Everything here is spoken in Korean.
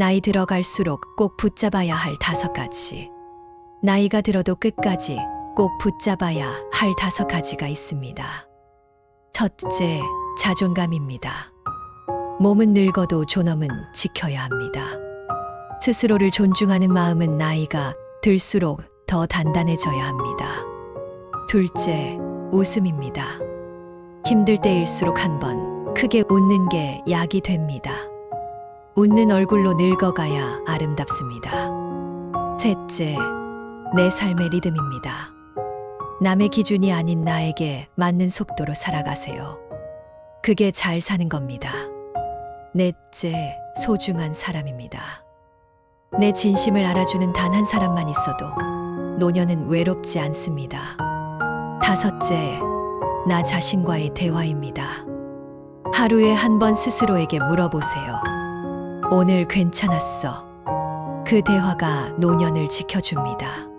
나이 들어갈수록 꼭 붙잡아야 할 다섯 가지. 나이가 들어도 끝까지 꼭 붙잡아야 할 다섯 가지가 있습니다. 첫째, 자존감입니다. 몸은 늙어도 존엄은 지켜야 합니다. 스스로를 존중하는 마음은 나이가 들수록 더 단단해져야 합니다. 둘째, 웃음입니다. 힘들 때일수록 한 번 크게 웃는 게 약이 됩니다. 웃는 얼굴로 늙어가야 아름답습니다. 셋째, 내 삶의 리듬입니다. 남의 기준이 아닌 나에게 맞는 속도로 살아가세요. 그게 잘 사는 겁니다. 넷째, 소중한 사람입니다. 내 진심을 알아주는 단 한 사람만 있어도 노년은 외롭지 않습니다. 다섯째, 나 자신과의 대화입니다. 하루에 한 번 스스로에게 물어보세요. 오늘 괜찮았어. 그 대화가 노년을 지켜줍니다.